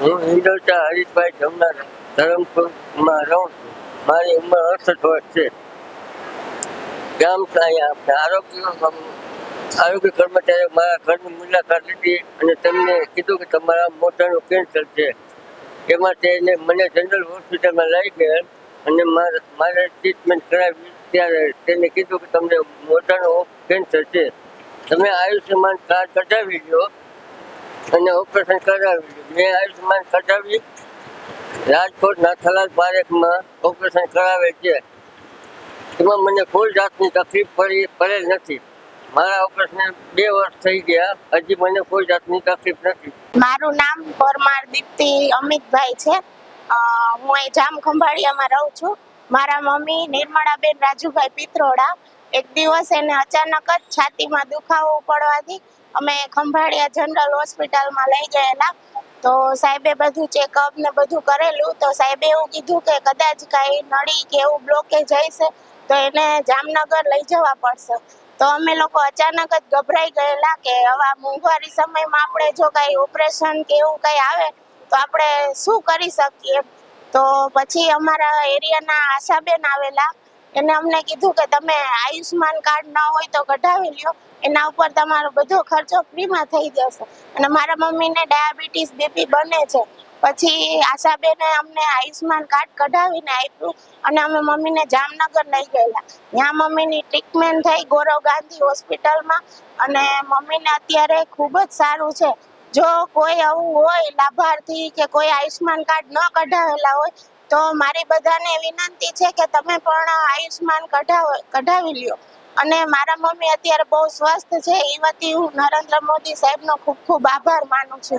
હું હિન્દોચા હરીશભાઈ જમનાર ધરમપુરમાં રહું છું. મારી ઉંમર અડસઠ વર્ષ છે. ગામ અહીંયા આપણે આરોગ્ય આરોગ્ય કર્મચારીઓ મારા ઘરની મુલાકાત લીધી અને તેમને કીધું કે તમારા મોઢાનું કેન્સર છે. એમાં તેને મને જનરલ હોસ્પિટલમાં લઈ ગયા અને મારે મારે ટ્રીટમેન્ટ કરાવી ત્યારે તેને કીધું કે તમને મોઢાનું કેન્સર છે. તમે આયુષ્યમાન કાર્ડ કઢાવી લો. અને ઓપરેશન કરાવ્યું. મેં આયુષ્યમાન કઢાવી રાજકોટ નાથાલાલ પારેખમાં ઓપરેશન કરાવે છે. એમાં મને કોઈ જાતની તકલીફ પડી, પડેલ નથી. મારા ઓપરેશન બે વર્ષ થઈ ગયા. હજી મને કોઈ જાતની તકલીફ નથી. મારું નામ પરમાર દીપ્તિ અમિતભાઈ છે. હું અહીં જામ ખંભાળિયામાં રહું છું. મારા મમ્મી નિર્મળાબેન રાજુભાઈ પિત્રોડા એક દિવસ એને અચાનક જ છાતીમાં દુખાવો પડવાથી અમે ખંભાળિયા જનરલ હોસ્પિટલમાં લઈ ગયેલા. તો સાહેબે બધું ચેકઅપ ને બધું કરેલું. તો સાહેબે એવું કીધું કે કદાચ કાંઈ નળી કે એવું બ્લોકેજ હશે તો એને જામનગર લઈ જવા પડશે. તો અમે લોકો અચાનક જ ગભરાઈ ગયેલા કે હવે મોંઘવારી સમયમાં આપણે જો કાંઈ ઓપરેશન કે એવું કંઈ આવે તો આપણે શું કરી શકીએ? તો પછી અમારા એરિયાના આશાબેન આવેલા. એને અમને કીધું કે તમે આયુષ્માન કાર્ડ ન હોય તો કઢાવી લ્યો. એના ઉપર તમારો બધો ખર્ચો ફ્રીમાં થઈ જશે. અને મારા મમ્મીને ડાયાબિટીસ બીપી બને છે. પછી આશાબેને અમને આયુષ્માન કાર્ડ કઢાવીને આપ્યું અને અમે મમ્મીને જામનગર લઈ ગયેલા. ત્યાં મમ્મીની ટ્રીટમેન્ટ થઈ ગૌરવ ગાંધી હોસ્પિટલમાં અને મમ્મીને અત્યારે ખૂબ જ સારું છે. જો કોઈ આવું હોય, લાભાર્થી કે કોઈ આયુષ્માન કાર્ડ ન કઢાવેલા હોય તો મારી બધાને વિનંતી છે કે તમે પણ આયુષ્માન કઢાવ, કઢાવી લ્યો. અને મારા મમ્મી અત્યારે બહુ સ્વસ્થ છે. એ વતી હું નરેન્દ્ર મોદી સાહેબનો ખૂબ ખૂબ આભાર માનું છું.